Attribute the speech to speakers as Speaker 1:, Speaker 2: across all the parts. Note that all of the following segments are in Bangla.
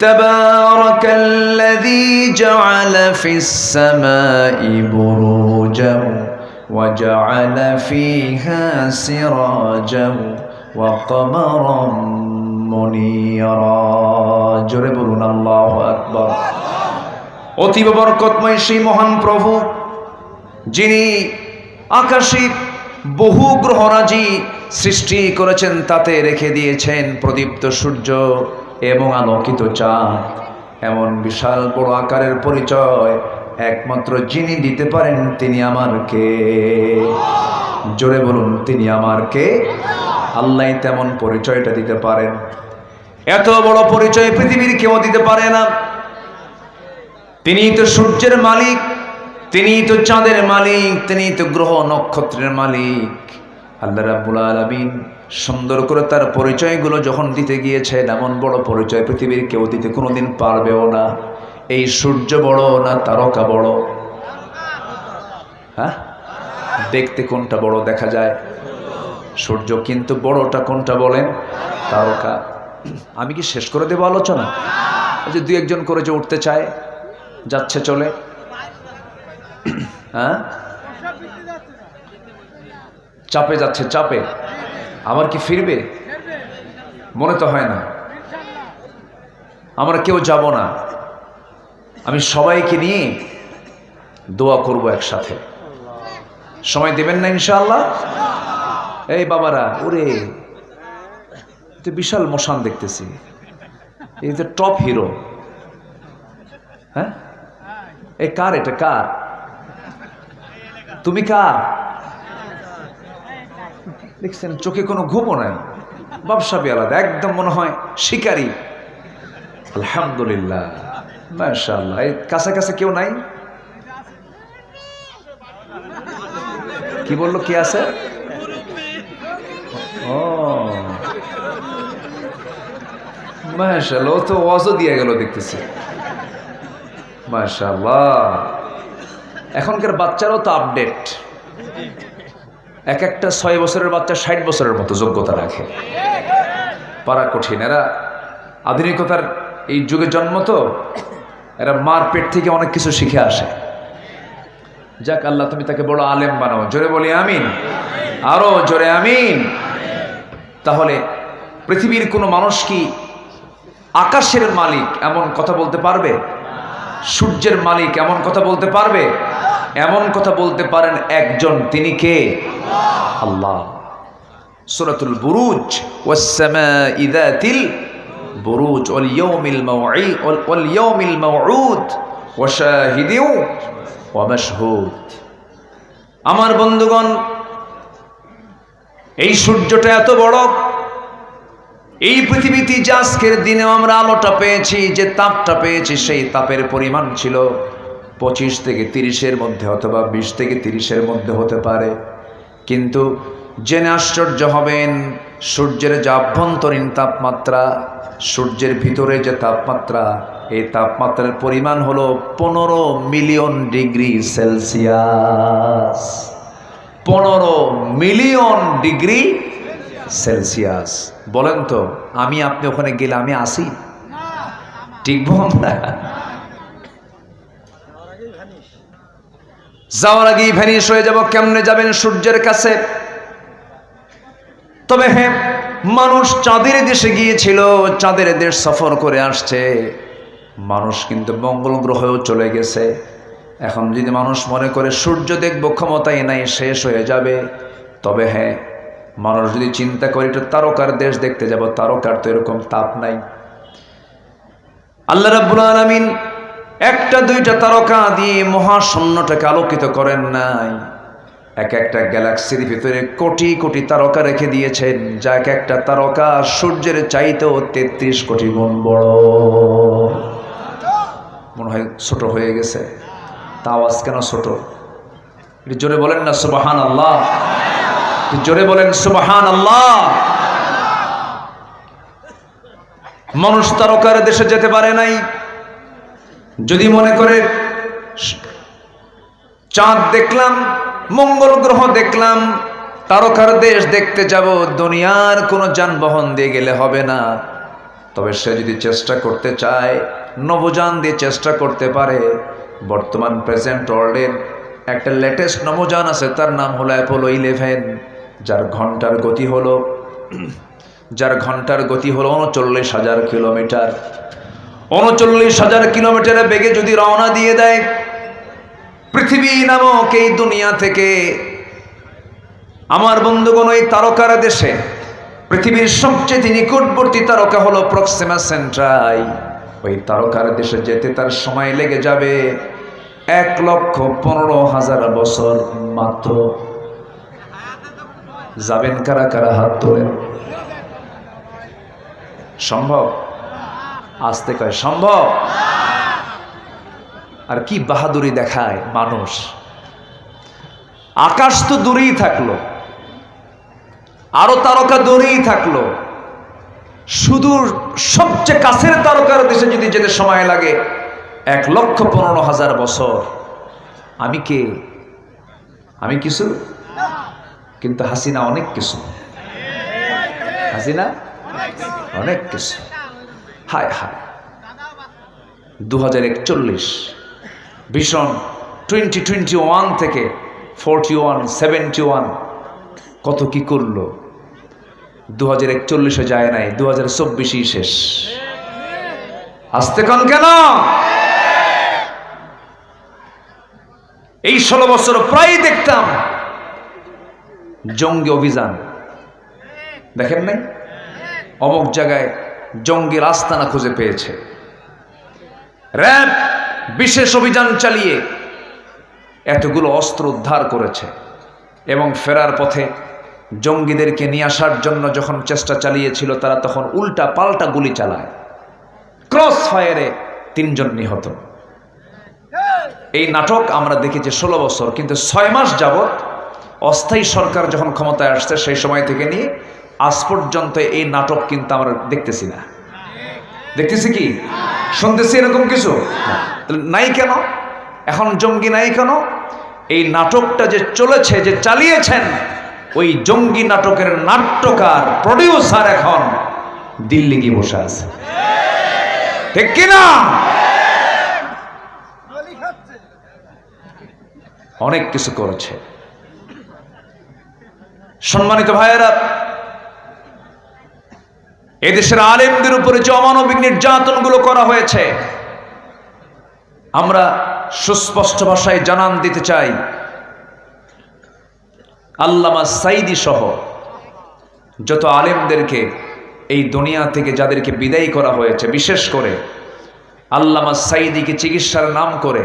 Speaker 1: تبارك الذي جعل في السماء بروجا وجعل فيها سراجا وقمرا منيرا جرب لنا الله أكبر অতীব বরকতময় সেই মহান প্রভু যিনি আকাশে বহু গ্রহরাজি সৃষ্টি করেছেন তাতে রেখে দিয়েছেন প্রদীপ্ত সূর্য এবং আলোকিত চাঁদ। এমন বিশাল বড় আকারের পরিচয় একমাত্র যিনি দিতে পারেন তিনি আমার কে জোরে বলুন, তিনি আমার কে আল্লাহ তেমন পরিচয়টা দিতে পারেন। এত বড় পরিচয় পৃথিবীর কেউ দিতে পারে না। তিনি তো সূর্যের মালিক তিনি তো চাঁদের মালিক তিনি তো গ্রহ নক্ষত্রের মালিক। আল্লাহ রাব্বুল আলামিন সুন্দর করে তার পরিচয়গুলো যখন দিতে গিয়েছেন এমন বড় পরিচয় পৃথিবীর কেউ দিতে কোনোদিন পারবেও না। এই সূর্য বড় না তারকা বড়? হ্যাঁ? দেখতে কোনটা বড় দেখা যায়? সূর্য কিন্তু বড়টা কোনটা বলেন? তারকা। আমি কি শেষ করে দেবো আলোচনা? যে দুই একজন করে যে উঠতে চায়, যাচ্ছে, চলে। হ্যাঁ? চাপে যাচ্ছে, চাপে। আবার কি ফিরবে? মনে তো হয় না। আমরা কেউ যাব না। আমি সবাইকে নিয়ে দোয়া করব একসাথে। সময় দেবেন না ইনশাআল্লাহ? এই বাবারা, ওরে তো বিশাল মশান দেখতেছি। এই যে টপ হিরো। হ্যাঁ? এই কার এটা? কার? তুমি কার? দেখছেন, চোখে কোনো ঘুমও নাই। ব্যবসাবি আলাদা একদম মনে হয় শিকারি। আলহামদুলিল্লাহ। মাশাআল্লাহ। এই কাছে কাছে কেউ নাই? কি বলল, কি আছে? ও। মাশাআল্লাহ, ও তো ওয়াজও দিয়ে গেল দেখতেছি। মাশাআল্লাহ। এখনকার বাচ্চারও তো আপডেট এক একটা ছয় বছরের বাচ্চা ষাট বছরের মতো যোগ্যতা রাখে। পারা কঠিন। এরা আধুনিকতার এই যুগে জন্ম তো, এরা মার পেট থেকে অনেক কিছু শিখে আসে। যাক আল্লাহ, তুমি তাকে বড় আলেম বানাও। জোরে বলি আমিন। আরও জোরে আমিন। তাহলে পৃথিবীর কোনো মানুষ কি আকাশের মালিক এমন কথা বলতে পারবে? সূর্যের মালিক এমন কথা বলতে পারবে? এমন কথা বলতে পারেন একজন, তিনি কে? আল্লাহ। সূরাতুল বুরুজ ওয়াস-সামা'i যাতিল বুরুজ আমার বন্ধুগণ, এই সূর্যটা এত বড়, এই পৃথিবীতে যে আজকের দিনেও আমরা আলোটা পেয়েছি, যে তাপটা পেয়েছি, সেই তাপের পরিমাণ ছিল। পঁচিশ থেকে তিরিশের মধ্যে অথবা বিশ থেকে তিরিশের মধ্যে হতে পারে। কিন্তু জেনে আশ্চর্য হবেন, সূর্যের যে আভ্যন্তরীণ তাপমাত্রা, সূর্যের ভিতরে যে তাপমাত্রা, এই তাপমাত্রার পরিমাণ হলো পনেরো মিলিয়ন ডিগ্রি সেলসিয়াস। পনেরো মিলিয়ন ডিগ্রি সেলসিয়াস। বলেন তো, আমি আপনি ওখানে গেলে আমি আসি? টিকবো আমরা যাওয়ার আগেই ভ্যানিশ হয়ে যাব, কেমনে যাবেন সূর্যের কাছে? তবে হ্যাঁ মানুষ চাঁদের দেশে গিয়েছিল, চাঁদের দেশ সফর করে আসছে। মানুষ কিন্তু মঙ্গল গ্রহেও চলে গেছে। এখন যদি মানুষ মনে করে সূর্য দেখব, ক্ষমতাই নাই, শেষ হয়ে যাবে। তবে হ্যাঁ মানুষ যদি চিন্তা করে একটু তারকার দেশ দেখতে যাব, তারকার তো এরকম তাপ নাই। আল্লাহ রাব্বুল আলামিন একটা, দুইটা তারকা দিয়ে মহাশূন্যটাকে আলোকিত করেন নাই। এক একটা গ্যালাক্সির ভিতরে কোটি কোটি তারকা রেখে দিয়েছেন, যা এক একটা তারকা সূর্যের চাইতেও তেত্রিশ কোটি গুণ বড়। মনে হয় ছোট হয়ে গেছে তা আওয়াজ কেন ছোট? জোরে বলেন না সুবাহান আল্লাহ জোরে বলেন সুবাহান আল্লাহ মানুষ তারকার দেশে যেতে পারে নাই যদি মনে করে চাঁদ দেখলাম, মঙ্গল গ্রহ দেখলাম, তারকার দেশ দেখতে যাব, দুনিয়ার কোনো যানবাহন দিয়ে গেলে হবে না। তবে সে যদি চেষ্টা করতে চায়, নবযান দিয়ে চেষ্টা করতে পারে। বর্তমান প্রেজেন্ট ওয়ার্ল্ডের একটা লেটেস্ট নবযান আছে, তার নাম হলো অ্যাপোলো ইলেভেন যার ঘণ্টার গতি হলো, যার ঘণ্টার গতি হলো উনচল্লিশ হাজার কিলোমিটার। উনচল্লিশ হাজার কিলোমিটারের বেগে যদি রওনা দিয়ে দেয়, পৃথিবী নামক এই দুনিয়া থেকে আমার বন্ধুগণ, ওই তারকার দেশে পৃথিবীর সবচেয়ে নিকটবর্তী তারকা হলো প্রক্সিমা সেন্ট্রাই। ওই তারকার দেশে যেতে তার সময় লেগে যাবে এক লক্ষ পনেরো হাজার বছর মাত্র। যাবেন কারা কারা হাত তোলেন? সম্ভব? আসতে কয়, সম্ভব? আর কি বাহাদুরি দেখায় মানুষ। আকাশ তো দূরেই থাকল, আরও তারকা দূরেই থাকল। শুধু সবচেয়ে কাছের তারকার দেশে যদি যেতে সময় লাগে, এক লক্ষ পনেরো হাজার বছর। আমি কে? আমি কিছু? কিন্তু হাসিনা অনেক কিছু। হাসিনা? অনেক কিছু। হায় হায়। দু হাজার একচল্লিশ, ভীষণ টোয়েন্টি টোয়েন্টি ওয়ান থেকে ফোরটি ওয়ান সেভেন্টি ওয়ান কত কি করল? দু হাজার একচল্লিশে যায় নাই দু হাজার চব্বিশেই শেষ। আসতে কন কেন? এই ষোলো বছর প্রায় দেখতাম জঙ্গি অভিযান। দেখেন নাই? অমুক জায়গায় জঙ্গির আস্তানা খুঁজে পেয়েছে। র্যাব, বিশেষ অভিযান চালিয়ে এতগুলো অস্ত্র উদ্ধার করেছে এবং ফেরার পথে জঙ্গিদেরকে নিয়ে আসার জন্য যখন চেষ্টা চালিয়েছিল, তারা তখন উল্টা পাল্টা গুলি চালায়। ক্রস ফায়ারে তিনজন নিহত। এই নাটক আমরা দেখেছি ষোলো বছর, কিন্তু ছয় মাস যাবৎ অস্থায়ী সরকার যখন ক্ষমতায় আসছে, সেই সময় থেকে নিয়ে আজ পর্যন্ত এই নাটক কিন্তু আমরা দেখতেছি না। দেখতেছি কি? শুনতেছি এরকম কিছু? নাই কেন? এখন জঙ্গি নাই কেন? এই নাটকটা যে চলেছে, যে চালিয়েছেন, ওই জঙ্গি নাটকের নাট্যকার প্রডিউসার এখন দিল্লি গিয়ে বসে আছে। ঠিক কিনা অনেক কিছু করেছে। সম্মানিত ভাইয়েরা এদেশের আলেমদের উপরে যে অমানবিক নির্যাতনগুলো করা হয়েছে, আমরা সুস্পষ্ট ভাষায় জানান দিতে চাই। আল্লামা সাইদি সহ যত আলেমদেরকে এই দুনিয়া থেকে যাদেরকে বিদায়ী করা হয়েছে, বিশেষ করে আল্লামা সাইদিকে চিকিৎসার নাম করে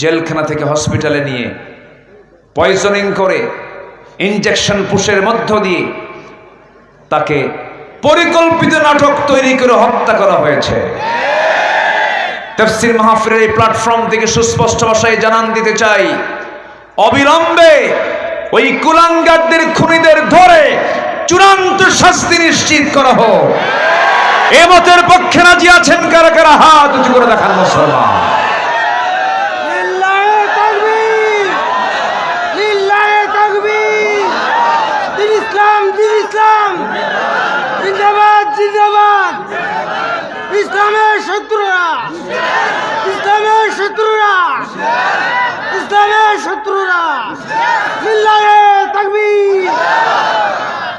Speaker 1: জেলখানা থেকে হসপিটালে নিয়ে পয়জনিং করে, ইনজেকশন পুষের মধ্য দিয়ে তাকে পরিকল্পিত নাটক তৈরি করে হত্যা করা হয়েছে। তফসির মাহফিলের এই প্ল্যাটফর্ম থেকে সুস্পষ্ট ভাষায় জানান দিতে চাই, অবিলম্বে ওই কুলাঙ্গারদের খুনিদের ধরে চূড়ান্ত শাস্তি নিশ্চিত করা হোক। এ মতের পক্ষে রাজি আছেন কারা কারা? হাত উঁচু করে দেখান মুসলমান।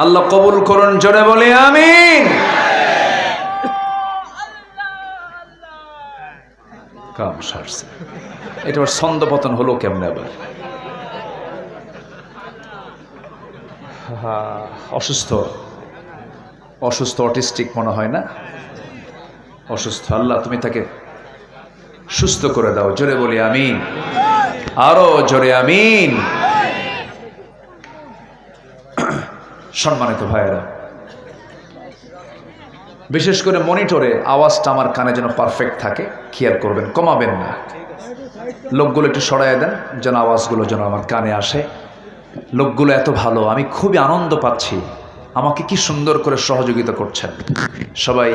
Speaker 1: আল্লাহ কবুল করুন, জোরে বলে আমিন। এটা আবার ছন্দপতন হলো কেমনে আবার? অসুস্থ। অসুস্থ অটিস্টিক মনে হয় না? অসুস্থ, আল্লাহ তুমি তাকে সুস্থ করে দাও, জোরে বলি আমিন। আরও জোরে আমিন। সম্মানিত ভাইয়েরা। বিশেষ করে মনিটরে আওয়াজটা আমার কানে যেন পারফেক্ট থাকে খেয়াল করবেন, কমাবেন না। লোকগুলো একটু সরাই দেন, যেন আওয়াজগুলো যেন আমার কানে আসে। লোকগুলো এত ভালো, আমি খুবই আনন্দ পাচ্ছি। আমাকে কি সুন্দর করে সহযোগিতা করছেন। সবাই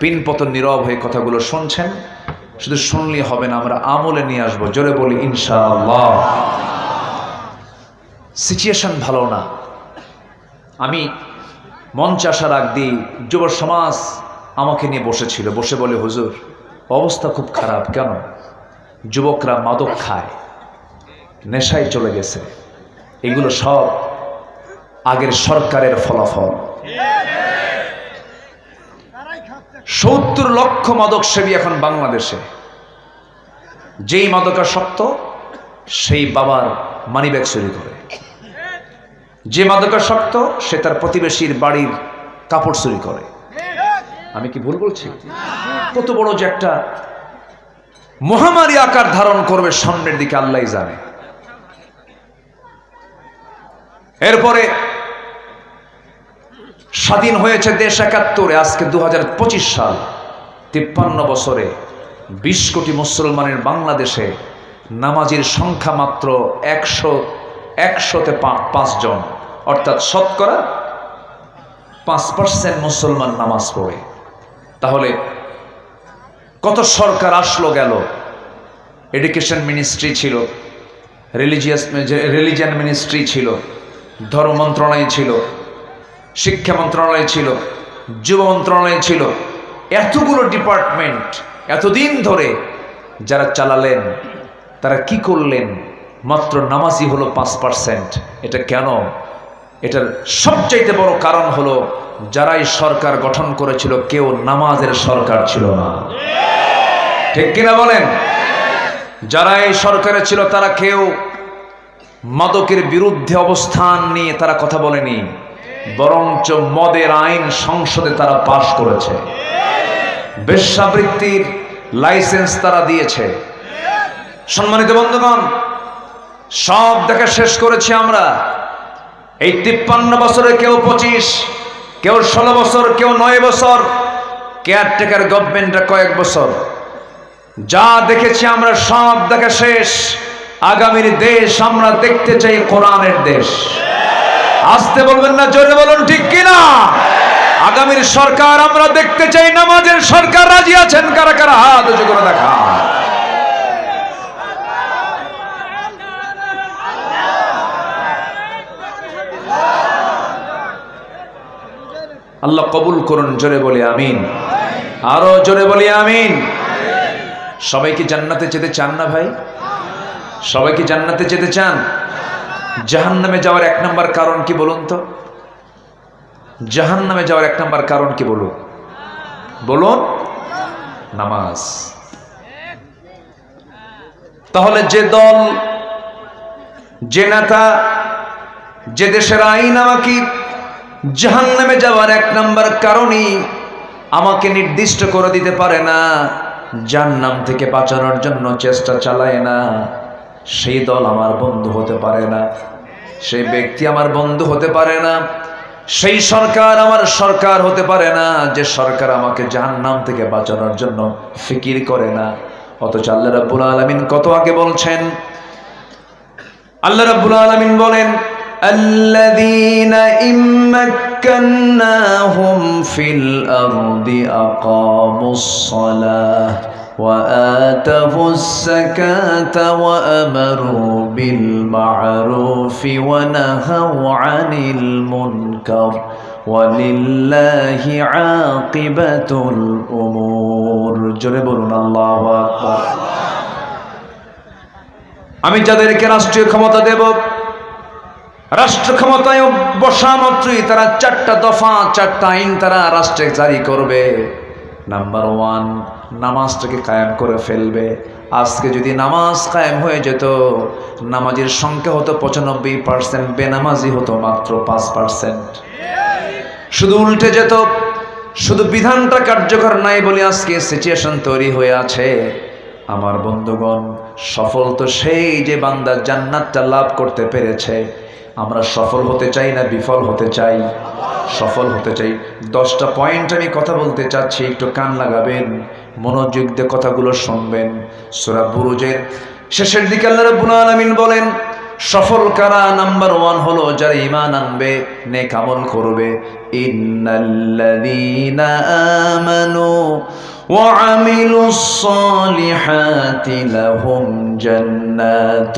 Speaker 1: পিনপতন নীরব হয়ে কথাগুলো শুনছেন। শুধু শুনলেই হবে না, আমরা আমলে নিয়ে আসব। জোরে বলি, ইনশাআল্লাহ। সিচুয়েশন ভালো না। আমি মঞ্চ আসার আগ দিয়ে যুব সমাজ আমাকে নিয়ে বসেছিল। বসে বলে, হুজুর, অবস্থা খুব খারাপ কেন? যুবকরা মাদক খায়, নেশায় চলে গেছে। এগুলো সব আগের সরকারের ফলাফল। সত্তর লক্ষ মাদক সেবী এখন বাংলাদেশে। যেই মাদকা মাদকাসক্ত, সেই বাবার মানিব্যাগ চুরি করে। যে মাদকাসক্ত সে তার প্রতিবেশীর বাড়ির কাপড় চুরি করে। আমি কি ভুল বলছি? কত বড় যে একটা মহামারী আকার ধারণ করবে সামনের দিকে আল্লাহ জানে। এরপরে স্বাধীন হয়েছে দেশ একাত্তরে, আজকে দু হাজার পঁচিশ সাল, তিপ্পান্ন বছরে বিশ কোটি মুসলমানের বাংলাদেশে নামাজির সংখ্যা মাত্র একশো একশোতে পাঁচজন। অর্থাৎ শতকরা পাঁচ পার্সেন্ট মুসলমান নামাজ পড়ে। তাহলে কত সরকার আসলো গেল? এডুকেশন মিনিস্ট্রি ছিল রিলিজিয়াস রিলিজিয়ান মিনিস্ট্রি ছিল, ধর্ম মন্ত্রণালয় ছিল, শিক্ষা মন্ত্রণালয় ছিল, যুব মন্ত্রণালয় ছিল। এতগুলো ডিপার্টমেন্ট এতদিন ধরে যারা চালালেন, তারা কি করলেন? মাত্র নামাজি হলো পাঁচ পার্সেন্ট এটা কেন? এটার সবচাইতে বড় কারণ হলো, যারাই সরকার গঠন করেছিল, কেউ নামাজের সরকার ছিল না। ঠিক কিনা বলেন? যারা এই সরকারে ছিল, তারা কেউ মাদকের বিরুদ্ধে অবস্থান নিয়ে তারা কথা বলেনি, বরঞ্চ মদের আইন সংসদে তারা পাশ করেছে। বেশ্যাবৃত্তির লাইসেন্স তারা দিয়েছে। সম্মানিত বন্ধুগণ সব দেখা শেষ করেছি আমরা। এই তিপ্পান্ন বছরে কেউ পঁচিশ, কেউ ষোলো বছর, কেউ নয় বছর কেয়ারটেকার গভর্নমেন্টটা কয়েক বছর। যা দেখেছি আমরা সব দেখা শেষ। আগামীর দেশ আমরা দেখতে চাই কোরআনের দেশ। আসতে বলবেন না, জোরে বলুন, ঠিক কিনা? আগামীর সরকার আমরা দেখতে চাই, নামাজের সরকার রাজি আছেন কারা কারা? হাত উঁচু করে দেখা আল্লাহ কবুল করুন, জোরে বলি আমিন। আরও জোরে বলি আমিন। সবাই কি জান্নাতে যেতে চান না ভাই? সবাই কি জান্নাতে যেতে চান? জাহান নামে যাওয়ার এক নম্বর কারণ কি বলুন তো? জাহান নামে যাওয়ার এক নম্বর কারণ কি বলুন? বলুন। নামাজ। তাহলে যে দল, যে নেতা, যে দেশের আইন আমাকে জাহান নামে যাওয়ার এক নম্বর কারণই আমাকে নির্দিষ্ট করে দিতে পারে না। যার নাম থেকে বাঁচানোর জন্য চেষ্টা চালায় না। সেই দল আমার বন্ধু হতে পারে না। সেই ব্যক্তি আমার বন্ধু হতে পারে না। সেই সরকার আমার সরকার হতে পারে না। যে সরকার আমাকে জাহান্নাম থেকে বাঁচানোর জন্য ফিকির করে না। অথচ আল্লাহ রাব্বুল আলামিন কত আগে বলছেন? আল্লাহ রাব্বুল আলামিন বলেন الذين إن مكناهم في الأرض أقاموا الصلاة وآتوا الزكاة وأمروا بالمعروف ونهوا عن المنكر ولله عاقبة الأمور جربنا الله أكبر আমি যাদেরকে রাষ্ট্রীয় ক্ষমতা দেব রাষ্ট্র ক্ষমতায় বসা মাত্রই তারা চারটা দফা, চারটা আইন তারা রাষ্ট্রে জারি করবে। নাম্বার ওয়ান নামাজটাকে কায়েম করে ফেলবে। আজকে যদি নামাজ কায়েম হয়ে যেত, নামাজের সংখ্যা হতো পঁচানব্বই পার্সেন্ট বেনামাজি হতো মাত্র পাঁচ পার্সেন্ট শুধু উল্টে যেত, শুধু বিধানটা কার্যকর নাই বলে আজকে সিচুয়েশন তৈরি হয়ে আছে। আমার বন্ধুগণ, সফল তো সেই যে বান্দা জান্নাতটা লাভ করতে পেরেছে। আমরা সফল হতে চাই না বিফল হতে চাই সফল হতে চাই দশটা পয়েন্ট আমি কথা বলতে চাচ্ছি একটু কান লাগাবেন মনোযোগ দিয়ে কথাগুলো শুনবেন সুরা বুরুজের শেষের দিকে আল্লাহ রাব্বুল আলামিন বলেন সফল কারা নাম্বার ওয়ান হলো যারা ইমান আনবে নেক আমল করবে ইন্নাল্লাযীনা আমানু وعملوا الصالحات لهم جنات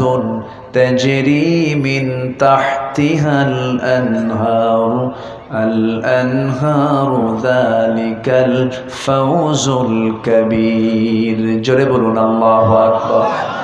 Speaker 1: تجري من تحتها الأنهار الأنهار ذلك الفوز الكبير. جربنا الله أكبر.